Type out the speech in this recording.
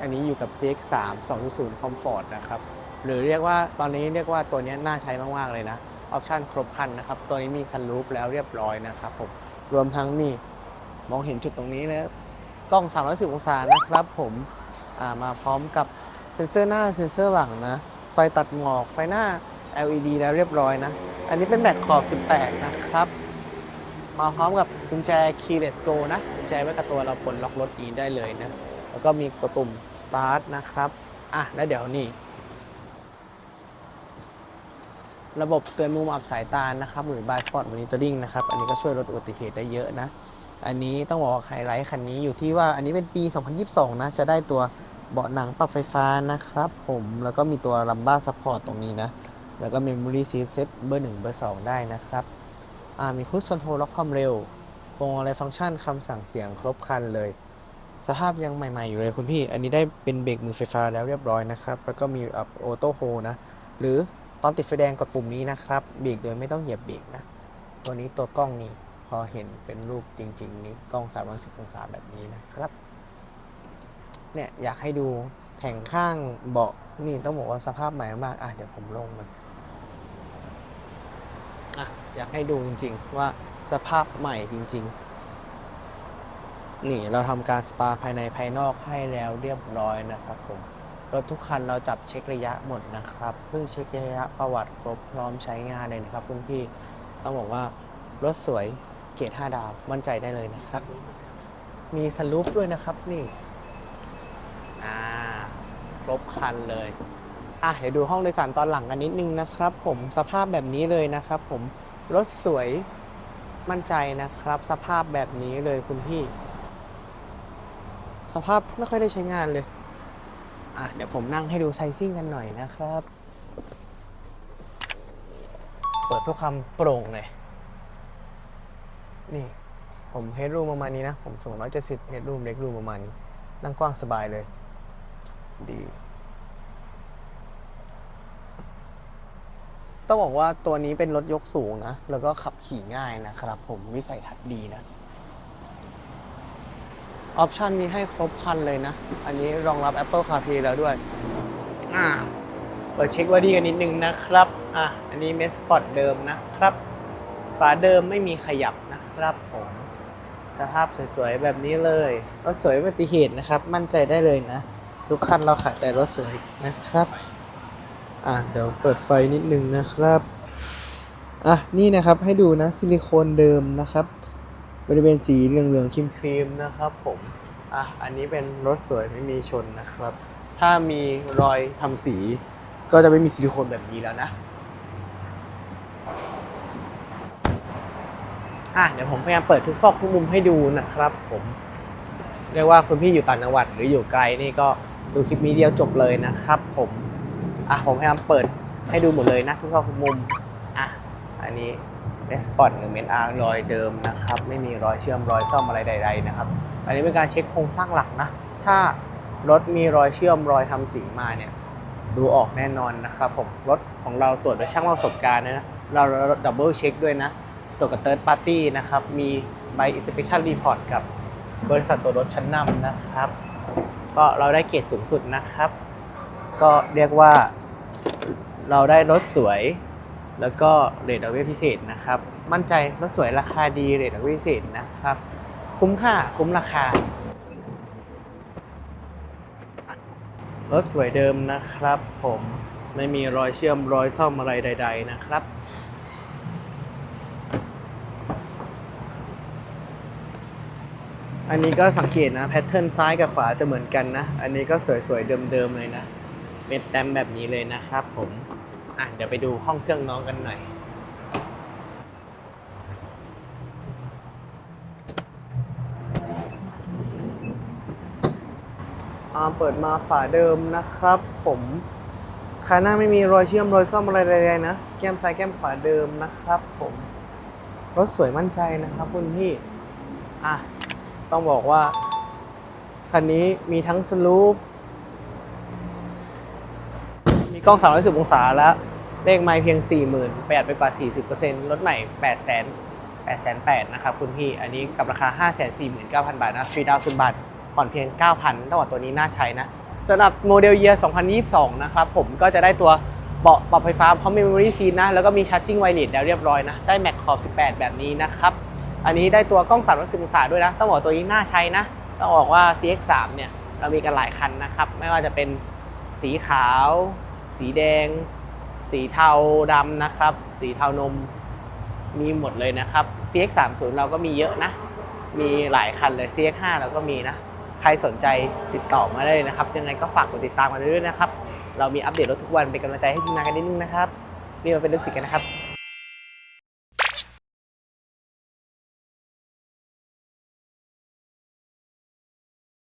อันนี้อยู่กับ CX3 2.0 Comfort นะครับ หรือเรียกว่าตอนนี้เรียกว่าตัวนี้น่าใช้มาก ๆ เลยนะ ออปชันครบครันนะครับ ตัวนี้มีซันรูฟแล้วเรียบร้อยนะครับผม รวมทั้งนี่ มองเห็นจุดตรงนี้แล้วกล้อง 310 องศานะครับผมมาพร้อมกับเซ็นเซอร์หน้าเซ็นเซอร์หลังนะ ไฟตัดหมอกไฟหน้า LED แล้วเรียบร้อยนะ อันนี้เป็นแบตขอบ 18 นะครับ มาพร้อมกับกุญแจ keyless go นะกุญแจไว้กับตัวเราปลดล็อกรถนี้ได้เลยนะ แล้วก็มีกดปุ่ม start นะครับ อะ แล้วเดี๋ยวนี่ ระบบเตือนมุมอับสายตานะครับ หรือ blind spot monitoring นะครับ อันนี้ก็ช่วยลดอุบัติเหตุได้เยอะนะ อันนี้ต้องบอกว่าไฮไลท์คันนี้อยู่ที่ว่าอันนี้เป็นปี 2022 นะ จะได้ตัวเบาะหนังปรับไฟฟ้านะครับผม แล้วก็มีตัว Lumbar Support ตรงนี้นะ แล้วก็ Memory Seat Set เบอร์ 1 เบอร์ 2 ได้นะครับ อ่า มีคุชคอนโทรลล็อกความเร็วพวงอะไรฟังก์ชันคำสั่งเสียงครบครันเลย สภาพยังใหม่ๆ อยู่เลยคุณพี่ อันนี้ได้เป็นเบรกมือไฟฟ้าแล้วเรียบร้อยนะครับ แล้วก็มีอัพออโต้โฮนะ หรือตอนติดไฟแดงกดปุ่มนี้นะครับ เบรกโดยไม่ต้องเหยียบเบรกนะ ตัวนี้ตัวกล้องนี่พอเห็นเป็นรูปจริง ๆ นี้กล้อง310องศาแบบนี้นะครับ เนี่ยอยากให้ดูแผงข้างเบาะนี่ต้องบอกว่าสภาพใหม่มาก อะเดี๋ยวผมลงมันอะอยากให้ดูจริง ๆ ว่าสภาพใหม่จริง ๆ นี่เราทำการสปาภายในภายนอกให้แล้วเรียบร้อยนะครับผมรถทุกคันเราจับเช็คระยะหมดนะครับเพิ่งเช็คระยะประวัติครบพร้อมใช้งานเลยนะครับคุณพี่ต้องบอกว่ารถสวยเกรด5ดาวมั่นใจได้เลยนะครับ มีสลูปด้วยนะครับนี่อ่าครบคันเลยอะเดี๋ยวดูห้องโดยสารตอนหลังกันนิดนึงนะครับ ผมสภาพแบบนี้เลยนะครับ ผมรถสวยมั่นใจนะครับ สภาพแบบนี้เลยคุณพี่ สภาพไม่ค่อยได้ใช้งานเลย อะ เดี๋ยวผมนั่งให้ดูไซซิ่งกันหน่อยนะครับ เปิดทุกคำโปร่งเลยนี่ ผมเฮดรูมประมาณนี้นะ ผมสูง 170เฮดรูมเล็กรูมประมาณนี้ นั่งกว้างสบายเลย ดีต้องบอกว่าตัวนี้เป็นรถยกสูงนะ แล้วก็ขับขี่ง่ายนะครับ ผมวิสัยทัศน์ดีนะ ออปชันมีให้ครบครันเลยนะ อันนี้รองรับ Apple CarPlay แล้วด้วยอ่าเปิดเช็คว่าดีกันนิดนึงนะครับ อะ อันนี้เมสปอตเดิมนะครับ ฝาเดิมไม่มีขยับนะครับผม สภาพสวยๆ แบบนี้เลยรถสวยอุบัติเหตุนะครับ มั่นใจได้เลยนะ ทุกคันเราขายแต่รถสวยนะครับ อะ เดี๋ยวเปิดไฟนิดนึงนะครับ อะ นี่นะครับให้ดูนะซิลิโคนเดิมนะครับ บริเวณสีเหลืองๆครีมๆนะครับผมอะอันนี้เป็นรถสวยไม่มีชนนะครับ ถ้ามีรอยทำสี ก็จะไม่มีซิลิโคนแบบนี้แล้วนะอะเดี๋ยวผมพยายามเปิดทุกซอกทุกมุมให้ดูนะครับผมเรียกว่าคุณพี่อยู่ต่างจังหวัดหรืออยู่ไกลนี่ก็ดูคลิปนี้เดียวจบเลยนะครับ ผมอะผมพยายามเปิดให้ดูหมดเลยนะทุกซอกทุกมุมอะอันนี้ เรสปอนหรือเมนอาร์รอยเดิมนะครับ ไม่มีรอยเชื่อมรอยซ่อมอะไรใด ๆ นะครับ อันนี้เป็นการเช็คโครงสร้างหลักนะ ถ้ารถมีรอยเชื่อมรอยทำสีมาเนี่ยดูออกแน่นอนนะครับผมรถของเราตรวจโดยช่างประสบการณ์นะเราดับเบิลเช็คด้วยนะตรวจกับเติร์ดปาร์ตี้นะครับมีใบ inspection report กับบริษัทตัวรรถชั้นนำนะครับ ก็เราได้เกรดสูงสุดนะครับ ก็เรียกว่าเราได้รถสวย แล้วก็เรทดอกเบี้ยพิเศษนะครับ มั่นใจรถสวยราคาดีเรทดอกเบี้ยพิเศษนะครับ คุ้มค่าคุ้มราคารถสวยเดิมนะครับ ผมไม่มีรอยเชื่อมรอยซ่อมอะไรใด ๆ นะครับ อันนี้ก็สังเกตนะแพทเทิร์นซ้ายกับขวาจะเหมือนกันนะ อันนี้ก็สวยๆเดิมๆเลยนะเม็ดแต้มแบบนี้เลยนะครับผม อะเดี๋ยวไปดูห้องเครื่องน้องกันหน่อย อ่าเปิดมาฝาเดิมนะครับ ผมขาหน้าไม่มีรอยเชื่อมรอยซ่อมอะไรใดๆนะ แก้มซ้ายแก้มขวาเดิมนะครับ ผม รถสวยมั่นใจนะครับคุณพี่อะต้องบอกว่าคันนี้มีทั้งสลูป กล้อง 310 องศาแล้วเลขไมล์เพียง 40,000ประหยัดไปกว่า 40%รถใหม่ 8 0 0 0 0 808,000นะครับคุณพี่ อันนี้กับราคา 549,000 บาทนะฟรีดาวน์ศูนย์บาทผ่อนเพียง 9,000ต้งบอกตัวนี้น่าใช้นะสำหรับโมเดลเยียร์2022 นะครับ ผมก็จะได้ตัวเบาะปรับไฟฟ้าพร้อม Memory Seat นนะ แล้วก็มี Charging Wireless แล้วเรียบร้อยนะ ได้ Mac Core 18 แบบนี้นะครับ อันนี้ได้ตัวกล้อง360องศาด้วยนะ ต้องบอกตัวนี้น่าใช้นะ ต้องบอกว่า CX3 เนี่ยเรามีกันหลายคันนะครับ ไม่ว่าจะเป็นสีขาว สีแดง สีเทาดำนะครับ สีเทานมมีหมดเลยนะครับ CX30 เราก็มีเยอะนะ มีหลายคันเลย CX5 เราก็มีนะ ใครสนใจติดต่อมาได้เลยนะครับ ยังไงก็ฝากกดติดตามกันด้วยนะครับ เรามีอัปเดตรถทุกวันเป็นกำลังใจให้ทีมงานกันนิดนึงนะครับ นี่มาเป็นเรื่องสิกันนะครับ